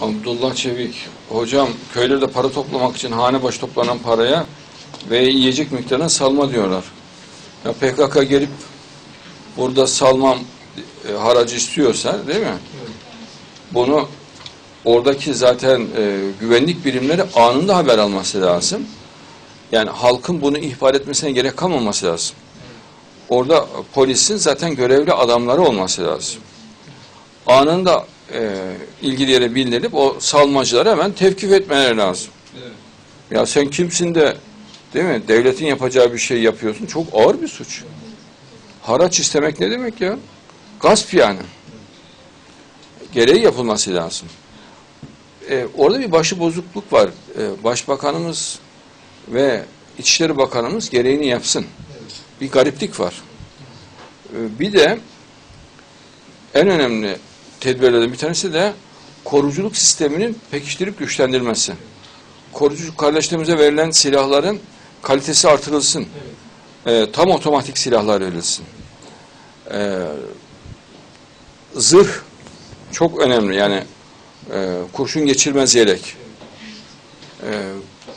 Abdullah Çevik. Hocam köylerde para toplamak için hane başı toplanan paraya ve yiyecek miktarına salma diyorlar. Ya PKK gelip burada salmam e, haracı istiyorsa değil mi? Bunu oradaki zaten e, güvenlik birimleri anında haber alması lazım. Yani halkın bunu ihbar etmesine gerek kalmaması lazım. Orada polisin zaten görevli adamları olması lazım. Anında e, ilgili yere bildirilip o salmacıları hemen tevkif etmeleri lazım. Ya sen kimsin de değil mi? Devletin yapacağı bir şey yapıyorsun. Çok ağır bir suç. Haraç istemek ne demek ya? Gasp yani. Gereği yapılması lazım. E, orada bir başı bozukluk var. E, Başbakanımız ve İçişleri Bakanımız gereğini yapsın. Bir gariplik var. E, bir de en önemli tedbirlerden bir tanesi de koruculuk sisteminin pekiştirip güçlendirilmesi. Korucu kardeşlerimize verilen silahların kalitesi artırılsın. E, tam otomatik silahlar verilsin. E, zırh çok önemli. Yani e, kurşun geçirmez yelek. E,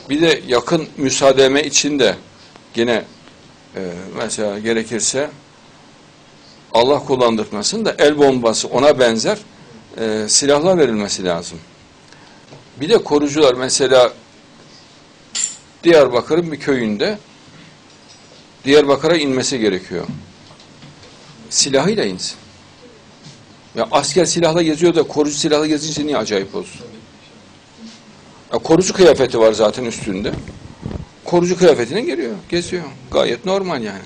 bir de yakın müsaademe için de yine e, mesela gerekirse Allah kullandırmasın da el bombası ona benzer e, silahlar verilmesi lazım. Bir de korucular mesela Diyarbakır'ın bir köyünde Diyarbakır'a inmesi gerekiyor. Silahıyla insin. Ya asker silahla geziyor da korucu silahla gezince niye acayip olsun? Ya korucu kıyafeti var zaten üstünde. Korucu kıyafetine giriyor, geziyor. Gayet normal yani.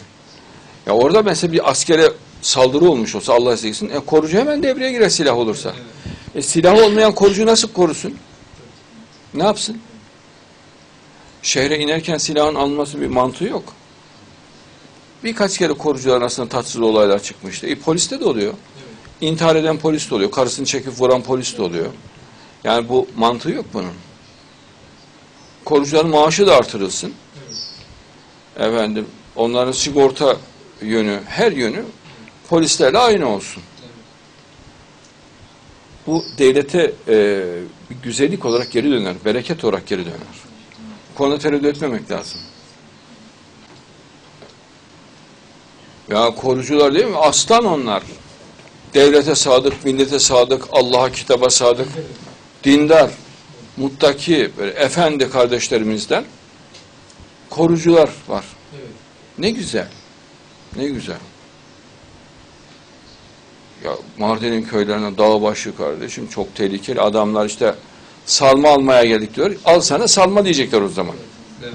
Ya orada mesela bir askere saldırı olmuş olsa Allah esirgesin, e, korucu hemen devreye girer silah olursa. E, silah olmayan korucu nasıl korusun? Ne yapsın? Şehre inerken silahın alınması bir mantığı yok. Birkaç kere korucular arasında tatsız olaylar çıkmıştı. E, poliste de oluyor. İntihar eden polis de oluyor. Karısını çekip vuran polis de oluyor. Yani bu mantığı yok bunun. Korucuların maaşı da artırılsın. Efendim, onların sigorta yönü, her yönü polislerle aynı olsun. Bu devlete e, bir güzellik olarak geri döner, bereket olarak geri döner. Bu konuda tereddüt etmemek lazım. Ya korucular değil mi? Aslan onlar. Devlete sadık, millete sadık, Allah'a kitaba sadık, dindar, muttaki, böyle efendi kardeşlerimizden korucular var. Ne güzel. Ne güzel. Ya Mardin'in köylerine dağ başı kardeşim çok tehlikeli adamlar işte salma almaya geldik diyor. Al sana salma diyecekler o zaman. Evet.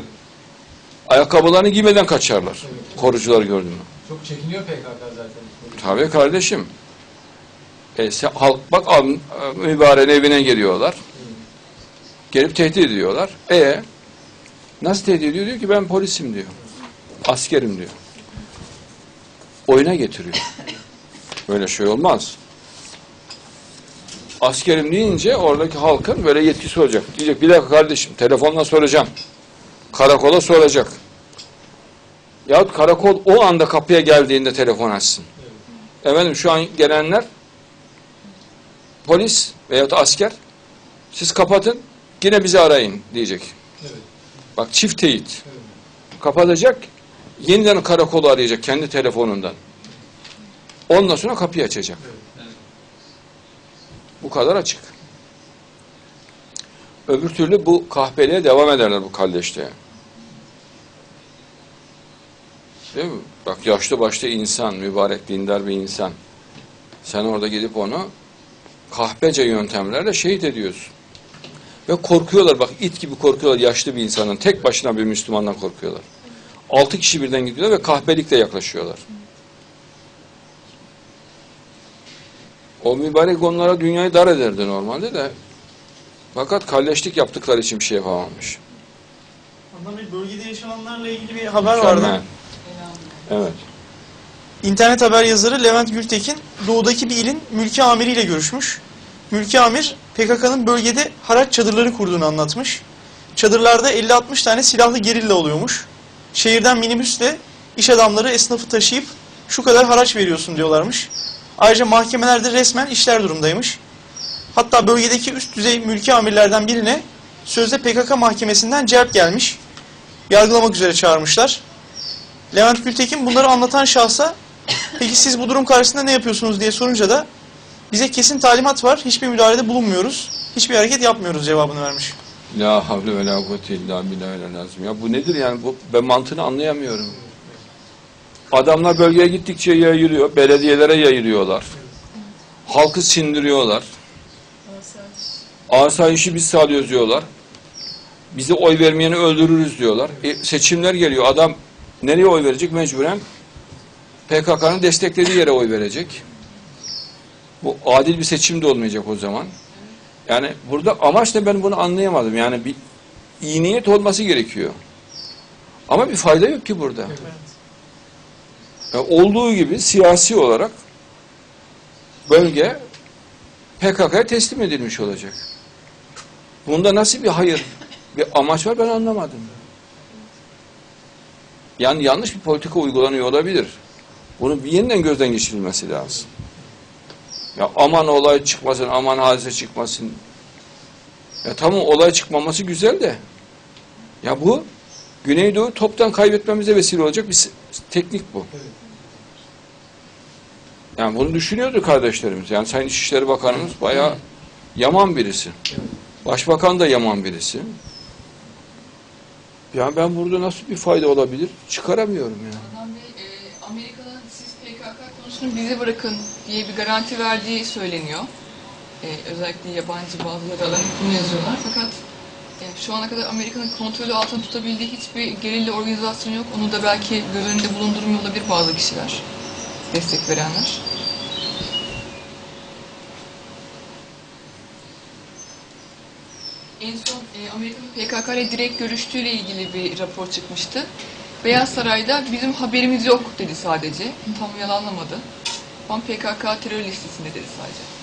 Ayakkabılarını giymeden kaçarlar. Korucular gördün mü? Çok çekiniyor PKK zaten. Tabii kardeşim. E, sen, halk bak al, mübareğin evine geliyorlar. Gelip tehdit ediyorlar. E nasıl tehdit ediyor? Diyor ki ben polisim diyor. Askerim diyor. Oyuna getiriyor. Böyle şey olmaz. Askerim deyince oradaki halkın böyle yetkisi olacak. Diyecek bir dakika kardeşim telefonla soracağım. Karakola soracak. Yahut karakol o anda kapıya geldiğinde telefon açsın. Efendim şu an gelenler polis veyahut asker siz kapatın yine bizi arayın diyecek. Evet. Bak çift teyit. Kapatacak yeniden karakolu arayacak kendi telefonundan. Ondan sonra kapıyı açacak. Bu kadar açık. Öbür türlü bu kahpeliğe devam ederler bu kardeşliğe. Değil mi? Bak yaşlı başlı insan, mübarek dindar bir insan. Sen orada gidip onu kahpece yöntemlerle şehit ediyorsun. Ve korkuyorlar bak it gibi korkuyorlar yaşlı bir insanın. Tek başına bir Müslümandan korkuyorlar. Altı kişi birden gidiyorlar ve kahpelikle yaklaşıyorlar. O mübarek onlara dünyayı dar ederdi normalde de. Fakat kalleşlik yaptıkları için bir şey yapamamış. Adnan Bey bölgede yaşananlarla ilgili bir haber vardı. Mükemmel. Evet. İnternet haber yazarı Levent Gültekin doğudaki bir ilin mülki amiriyle görüşmüş. Mülki amir PKK'nın bölgede haraç çadırları kurduğunu anlatmış. Çadırlarda 50-60 tane silahlı gerilla oluyormuş. Şehirden minibüsle iş adamları esnafı taşıyıp şu kadar haraç veriyorsun diyorlarmış. Ayrıca mahkemelerde resmen işler durumdaymış. Hatta bölgedeki üst düzey mülki amirlerden birine sözde PKK mahkemesinden celp gelmiş. Yargılamak üzere çağırmışlar. Levent Gültekin bunları anlatan şahsa peki siz bu durum karşısında ne yapıyorsunuz diye sorunca da bize kesin talimat var, hiçbir müdahalede bulunmuyoruz, hiçbir hareket yapmıyoruz cevabını vermiş. La havle ve la kuvvete illa billahi lazım. Ya bu nedir yani? Bu, ben mantığını anlayamıyorum. Adamlar bölgeye gittikçe yayılıyor. Belediyelere yayılıyorlar. Halkı sindiriyorlar. Asayişi biz sağlıyoruz diyorlar. Bize oy vermeyeni öldürürüz diyorlar. E, seçimler geliyor. Adam nereye oy verecek? Mecburen PKK'nın desteklediği yere oy verecek. Bu adil bir seçim de olmayacak o zaman. Yani burada amaç ne ben bunu anlayamadım. Yani bir iyi niyet olması gerekiyor. Ama bir fayda yok ki burada. Ya olduğu gibi siyasi olarak bölge PKK'ya teslim edilmiş olacak. Bunda nasıl bir hayır, bir amaç var ben anlamadım. Yani yanlış bir politika uygulanıyor olabilir. Bunu bir yeniden gözden geçirilmesi lazım. Ya aman olay çıkmasın, aman hadise çıkmasın. Ya tamam olay çıkmaması güzel de. Ya bu Güneydoğu toptan kaybetmemize vesile olacak bir teknik bu. Yani bunu düşünüyordu kardeşlerimiz. Yani Sayın İçişleri Bakanımız bayağı yaman birisi. Başbakan da yaman birisi. Yani ben burada nasıl bir fayda olabilir çıkaramıyorum yani. Adnan e, siz PKK konusunu bize bırakın diye bir garanti verdiği söyleniyor. E, özellikle yabancı bazıları alanı bunu yazıyorlar. Fakat e, şu ana kadar Amerika'nın kontrolü altında tutabildiği hiçbir gerilla organizasyon yok. Onu da belki göz önünde bulundurmuyor olabilir bazı kişiler, destek verenler. En son e, Amerika'nın PKK ile direkt görüştüğüyle ilgili bir rapor çıkmıştı. Beyaz Saray'da bizim haberimiz yok dedi sadece. Tam yalanlamadı. Ama PKK terör listesinde dedi sadece.